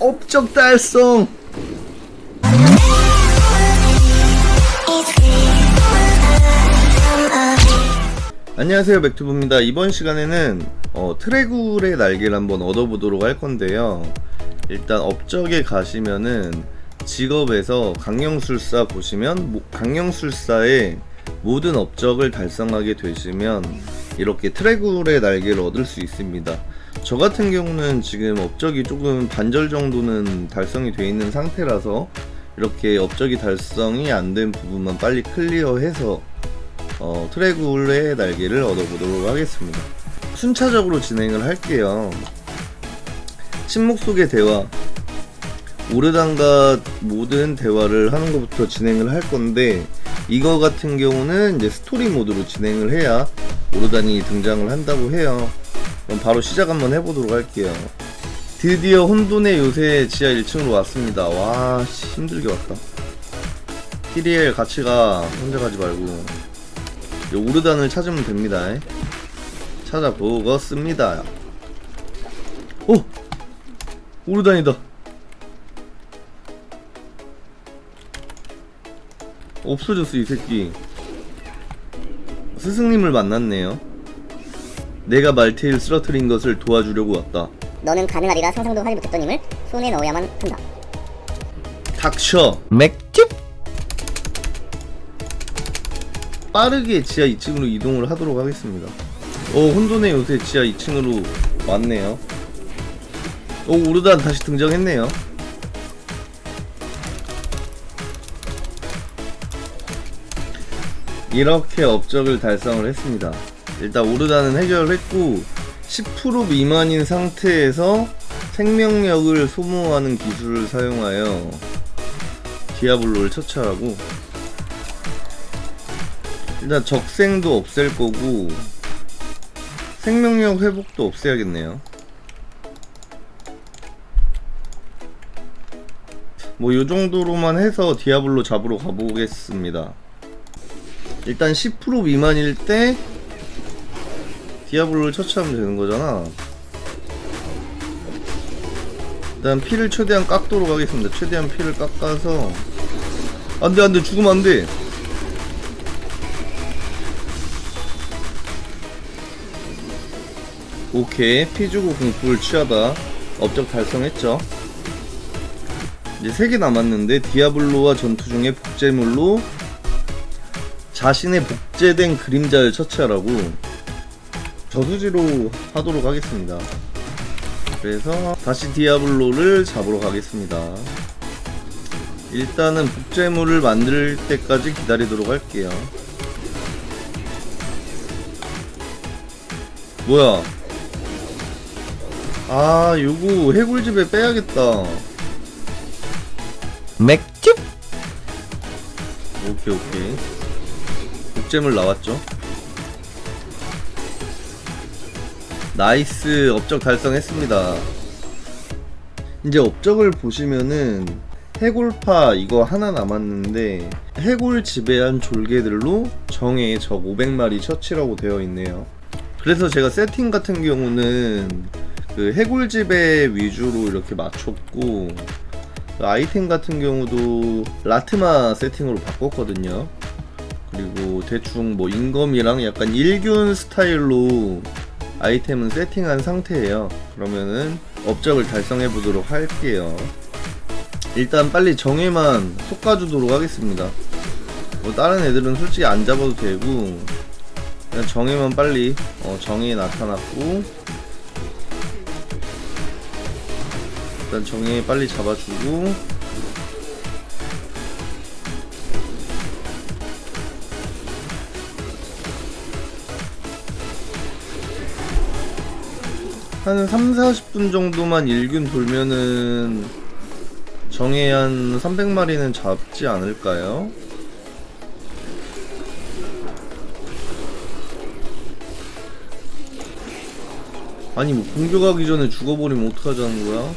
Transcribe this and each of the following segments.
업적 달성! 안녕하세요 맥투브입니다. 이번 시간에는 어, 트레굴의 날개를 한번 얻어보도록 할 건데요. 일단 업적에 가시면은 직업에서 강령술사 보시면 모- 강령술사의 모든 업적을 달성하게 되시면 이렇게 트레굴의 날개를 얻을 수 있습니다 저 같은 경우는 지금 업적이 조금 반절 정도는 달성이 되어 있는 상태라서 이렇게 업적이 달성이 안 된 부분만 빨리 클리어해서 어, 트레굴의 날개를 얻어보도록 하겠습니다. 순차적으로 진행을 할게요. 침묵 속의 대화. 오르단과 모든 대화를 하는 것부터 진행을 할 건데, 이거 같은 경우는 이제 스토리 모드로 진행을 해야 오르단이 등장을 한다고 해요. 그럼 바로 시작 한번 해보도록 할게요. 드디어 혼돈의 요새 지하 1층으로 왔습니다. 와, 씨, 힘들게 왔다. 티리엘 같이 가. 혼자 가지 말고. 이 오르단을 찾으면 됩니다. 찾아보겠습니다. 오! 오르단이다. 없어졌어, 이 새끼. 스승님을 만났네요. 내가 말테일 쓰러뜨린 것을 도와주려고 왔다. 너는 가능하리라 상상도 하지 못했던 힘을 손에 넣어야만 한다. 닥쳐! 맥주 빠르게 지하 2층으로 이동을 하도록 하겠습니다. 오, 혼돈의 요새 지하 2층으로 왔네요. 오, 오르단 다시 등장했네요. 이렇게 업적을 달성을 했습니다. 일단 오르단은 해결했고 10% 미만인 상태에서 생명력을 소모하는 기술을 사용하여 디아블로를 처치하라고 일단 적생도 없앨 거고 생명력 회복도 없애야겠네요. 뭐 요 정도로만 해서 디아블로 잡으러 가보겠습니다. 일단 10% 미만일 때 디아블로를 처치하면 되는 거잖아. 일단 피를 최대한 깎도록 하겠습니다. 최대한 피를 깎아서 안돼 안돼 죽으면 안돼. 오케이 피 주고 공포를 취하다 업적 달성했죠 이제 3개 남았는데 디아블로와 전투 중에 복제물로 자신의 복제된 그림자를 처치하라고 저수지로 하도록 하겠습니다. 그래서 다시 디아블로를 잡으러 가겠습니다. 일단은 복제물을 만들 때까지 기다리도록 할게요. 뭐야? 아 요거 해골집에 빼야겠다. 맥주? 오케이 오케이. 복제물 나왔죠 나이스 업적 달성했습니다 이제 업적을 보시면은 해골파 이거 하나 남았는데 해골 지배한 졸개들로 정의 적 500마리 처치라고 되어 있네요 그래서 제가 세팅 같은 경우는 그 해골 지배 위주로 이렇게 맞췄고 그 아이템 같은 경우도 라트마 세팅으로 바꿨거든요. 그리고 대충 뭐 인검이랑 약간 일균 스타일로 아이템은 세팅한 상태예요. 그러면은 업적을 달성해 보도록 할게요. 일단 빨리 정예만 솎아주도록 하겠습니다. 뭐 다른 애들은 솔직히 안 잡아도 되고 그냥 정예만 빨리 어, 정예 나타났고 일단 정예 빨리 잡아주고 한 3, 40분 정도만 일균 돌면은 정예 한 300마리는 잡지 않을까요? 아니 뭐 공격하기 전에 죽어버리면 어떡하자는 거야?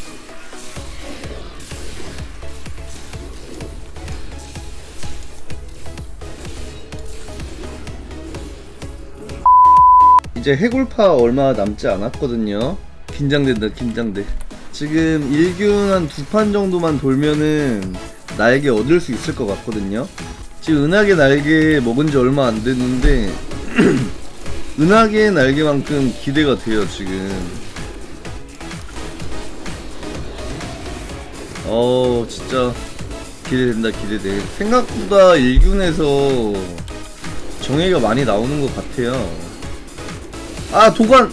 이제 해골파 얼마 남지 않았거든요. 긴장된다, 긴장돼. 지금 일균 한 두 판 정도만 돌면은 날개 얻을 수 있을 것 같거든요. 지금 은하계 날개 먹은 지 얼마 안 됐는데 은하계 날개만큼 기대가 돼요 지금. 어 진짜 기대된다 기대돼. 생각보다 일균에서 정예가 많이 나오는 것 같아요. 아 도관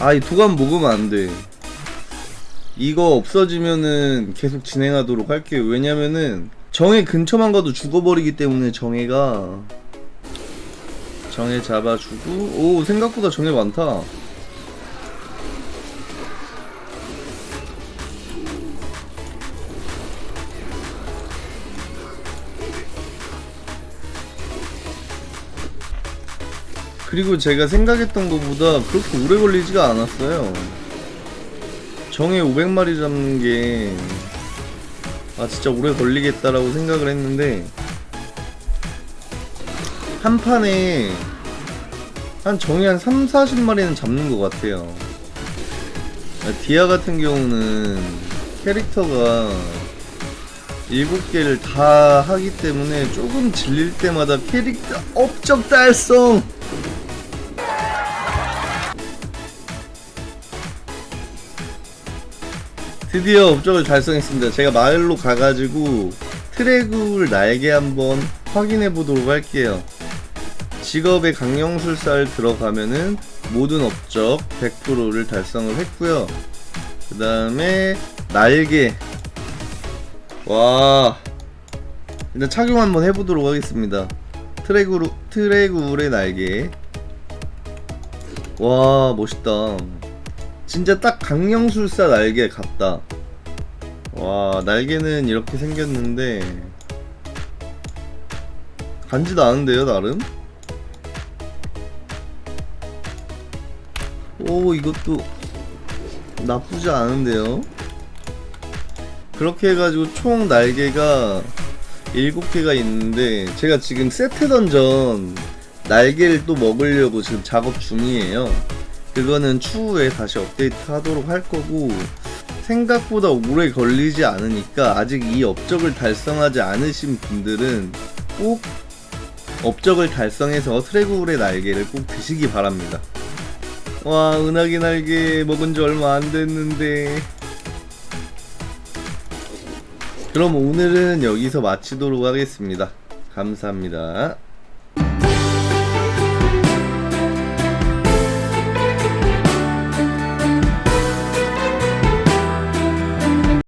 아, 이 도감 먹으면 안 돼. 이거 없어지면은 계속 진행하도록 할게요. 왜냐면은 정해 근처만 가도 죽어버리기 때문에 정해가 정해 잡아주고 오 생각보다 정해 많다. 그리고 제가 생각했던 것보다 그렇게 오래 걸리지가 않았어요. 정에 500마리 잡는 게, 아, 진짜 오래 걸리겠다라고 생각을 했는데, 한 판에, 한 정에 한 3, 40마리는 잡는 것 같아요. 아, 디아 같은 경우는 캐릭터가 7개를 다 하기 때문에 조금 질릴 때마다 캐릭터 업적 달성! 드디어 업적을 달성했습니다. 제가 마을로 가가지고 트레굴 날개 한번 확인해 보도록 할게요. 직업의 강령술사를 들어가면은 모든 업적 100%를 달성을 했고요. 그 다음에 날개. 와. 일단 착용 한번 해보도록 하겠습니다. 트레굴, 트레굴의 날개. 와, 멋있다. 진짜 딱 강령술사 날개 같다. 와, 날개는 이렇게 생겼는데 간지도 않은데요, 나름? 오, 이것도 나쁘지 않은데요? 그렇게 해가지고 총 날개가 7개가 있는데 제가 지금 세트 던전 날개를 또 먹으려고 지금 작업 중이에요. 그거는 추후에 다시 업데이트 하도록 할 거고 생각보다 오래 걸리지 않으니까 아직 이 업적을 달성하지 않으신 분들은 꼭 업적을 달성해서 트레굴의 날개를 꼭 드시기 바랍니다. 와 은하계 날개 먹은 지 얼마 안 됐는데 그럼 오늘은 여기서 마치도록 하겠습니다. 감사합니다.